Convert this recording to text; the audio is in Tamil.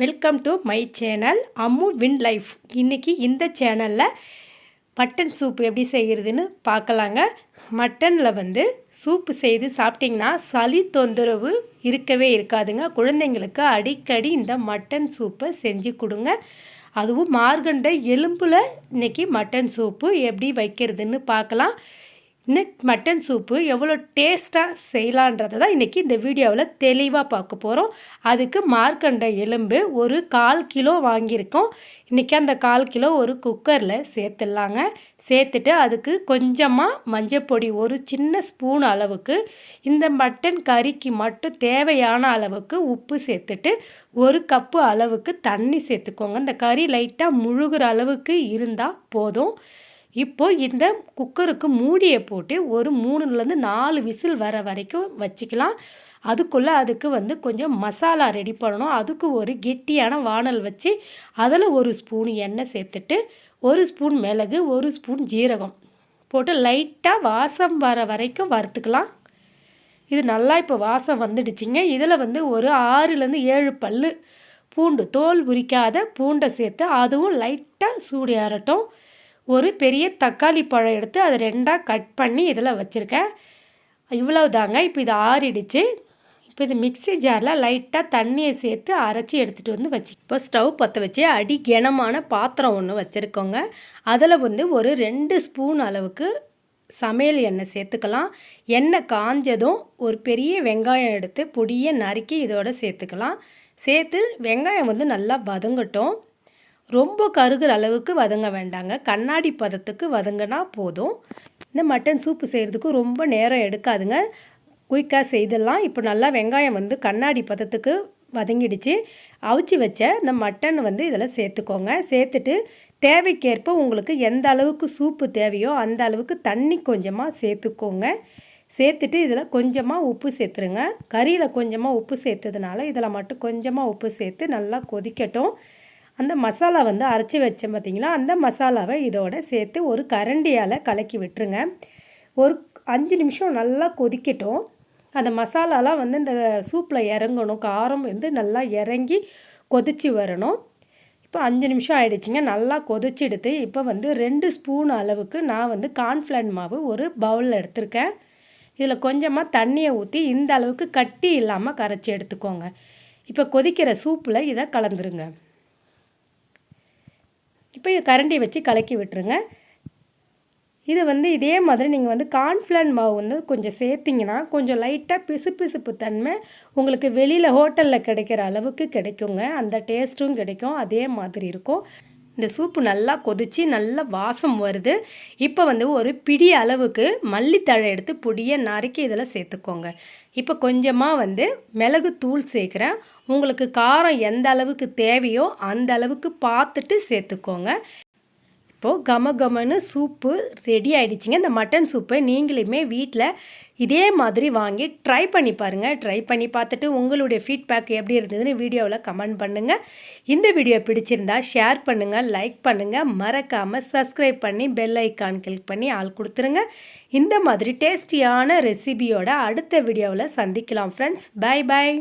Welcome to my channel Ammu win life இன்றைக்கி இந்த சேனலில் மட்டன் சூப் எப்படி செய்கிறதுன்னு பார்க்கலாங்க. மட்டனில் வந்து சூப்பு செய்து சாப்பிட்டிங்கன்னா சளி தொந்தரவு இருக்கவே இருக்காதுங்க. குழந்தைங்களுக்கு அடிக்கடி இந்த மட்டன் சூப்பை செஞ்சு கொடுங்க. அதுவும் மார்கண்ட எலும்பில் இன்றைக்கி மட்டன் சூப்பு எப்படி வைக்கிறதுன்னு பார்க்கலாம். நெட் மட்டன் சூப்பு எவ்வளோ டேஸ்ட்டாக செய்யலான்றதை தான் இன்றைக்கி இந்த வீடியோவில் தெளிவாக பார்க்க போகிறோம் அதுக்கு மார்க்கண்ட எலும்பு ஒரு கால் கிலோ வாங்கியிருக்கோம். இன்றைக்கி அந்த கால் கிலோ ஒரு குக்கரில் சேர்த்துடலாங்க. சேர்த்துட்டு அதுக்கு கொஞ்சமாக மஞ்சப்பொடி ஒரு சின்ன ஸ்பூன் அளவுக்கு இந்த மட்டன் கறிக்கு மட்டும் தேவையான அளவுக்கு உப்பு சேர்த்துட்டு ஒரு கப்பு அளவுக்கு தண்ணி சேர்த்துக்கோங்க. இந்த கறி லைட்டாக முழுகிற அளவுக்கு இருந்தால் போதும். இப்போ இந்த குக்கருக்கு மூடியை போட்டு ஒரு மூணுலேருந்து நாலு விசில் வர வரைக்கும் வச்சுக்கலாம். அதுக்குள்ளே அதுக்கு வந்து கொஞ்சம் மசாலா ரெடி பண்ணணும். அதுக்கு ஒரு கெட்டியான வானல் வச்சு அதில் ஒரு ஸ்பூன் எண்ணெய் சேர்த்துட்டு ஒரு ஸ்பூன் மிளகு ஒரு ஸ்பூன் ஜீரகம் போட்டு லைட்டாக வாசம் வர வரைக்கும் வறுத்துக்கலாம். இது நல்லா இப்போ வாசம் வந்துடுச்சிங்க. இதில் வந்து ஒரு ஆறுலேருந்து ஏழு பல் பூண்டு தோல் உரிக்காத பூண்டை சேர்த்து அதுவும் லைட்டாக சூடு ஏறட்டும் ஒரு பெரிய தக்காளி பழம் எடுத்து அதை ரெண்டாக கட் பண்ணி இதில் வச்சுருக்கேன். இவ்வளவு தாங்க இப்போ இது ஆறிடுச்சு. இப்போ இது மிக்சி ஜாரில் லைட்டாக தண்ணியை சேர்த்து அரைச்சி எடுத்துகிட்டு வந்து வச்சு இப்போ ஸ்டவ் பற்ற வச்சு அடி கனமான பாத்திரம் ஒன்று வச்சுருக்கோங்க. அதில் வந்து ஒரு ரெண்டு ஸ்பூன் அளவுக்கு சமையல் எண்ணெய் சேர்த்துக்கலாம். எண்ணெய் காஞ்சதும் ஒரு பெரிய வெங்காயம் எடுத்து பொடியை நறுக்கி இதோட சேர்த்துக்கலாம். சேர்த்து வெங்காயம் வந்து நல்லா வதங்கட்டும். ரொம்ப கருகிற அளவுக்கு வதங்க வேண்டாங்க. கண்ணாடி பதத்துக்கு வதங்கினா போதும். இந்த மட்டன் சூப்பு செய்கிறதுக்கு ரொம்ப நேரம் எடுக்காதுங்க. குயிக்காக செய்திடலாம். இப்போ நல்லா வெங்காயம் வந்து கண்ணாடி பதத்துக்கு வதங்கிடுச்சு. அவிச்சு வச்ச இந்த மட்டன் வந்து இதில் சேர்த்துக்கோங்க. சேர்த்துட்டு தேவைக்கேற்ப உங்களுக்கு எந்த அளவுக்கு சூப்பு தேவையோ அந்த அளவுக்கு தண்ணி கொஞ்சமாக சேர்த்துக்கோங்க. சேர்த்துட்டு இதில் கொஞ்சமாக உப்பு சேர்த்துருங்க. கறியில் கொஞ்சமாக உப்பு சேர்த்ததுனால இதில் மட்டும் கொஞ்சமாக உப்பு சேர்த்து நல்லா கொதிக்கட்டும். அந்த மசாலா வந்து அரைச்சி வச்சேன் பார்த்திங்களா அந்த மசாலாவை இதோட சேர்த்து ஒரு கரண்டியால் கலக்கி விட்டுருங்க. ஒரு அஞ்சு நிமிஷம் நல்லா கொதிக்கட்டும். அந்த மசாலாலாம் வந்து இந்த சூப்பில் இறங்கணும். காரம் வந்து நல்லா இறங்கி கொதித்து வரணும். இப்போ அஞ்சு நிமிஷம் ஆகிடுச்சிங்க நல்லா கொதிச்செடுத்து இப்போ வந்து ரெண்டு ஸ்பூன் அளவுக்கு நான் வந்து கார்ன்ஃப்ளான் மாவு ஒரு பவுலில் எடுத்திருக்கேன். இதில் கொஞ்சமாக தண்ணியை ஊற்றி இந்த அளவுக்கு கட்டி இல்லாமல் கரைச்சி எடுத்துக்கோங்க. இப்போ கொதிக்கிற சூப்பில் இதை கலந்துருங்க. இப்போ கரண்டி வச்சு கலக்கி விட்டுருங்க. இது வந்து இதே மாதிரி நீங்கள் வந்து கார்ன்ஃப்ளான் மாவு வந்து கொஞ்சம் சேர்த்திங்கன்னா கொஞ்சம் லைட்டாக பிசு பிசுப்பு தன்மை உங்களுக்கு வெளியில் ஹோட்டலில் கிடைக்கிற அளவுக்கு கிடைக்குங்க. அந்த டேஸ்ட்டும் கிடைக்கும். அதே மாதிரி இருக்கும். இந்த சூப்பு நல்லா கொதித்து நல்லா வாசம் வருது. இப்போ வந்து ஒரு பிடி அளவுக்கு மல்லித்தழை எடுத்து பொடியை நறுக்கி இதில் சேர்த்துக்கோங்க. இப்போ கொஞ்சமாக வந்து மிளகு தூள் சேர்க்குறேன். உங்களுக்கு காரம் எந்த அளவுக்கு தேவையோ அந்த அளவுக்கு பார்த்துட்டு சேர்த்துக்கோங்க. இப்போது கம கமன்னு சூப்பு ரெடி ஆகிடுச்சிங்க இந்த மட்டன் சூப்பை நீங்களுமே வீட்டில் இதே மாதிரி வாங்கி ட்ரை பண்ணி பாருங்கள் ட்ரை பண்ணி பார்த்துட்டு உங்களுடைய ஃபீட்பேக் எப்படி இருந்ததுன்னு வீடியோவில் கமெண்ட் பண்ணுங்கள் இந்த வீடியோ பிடிச்சிருந்தா ஷேர் பண்ணுங்கள் லைக் பண்ணுங்கள் மறக்காமல் சப்ஸ்கிரைப் பண்ணி பெல் ஐக்கான் கிளிக் பண்ணி ஆள் கொடுத்துருங்க. இந்த மாதிரி டேஸ்டியான ரெசிபியோட அடுத்த வீடியோவில் சந்திக்கலாம் ஃப்ரெண்ட்ஸ் பாய் பாய்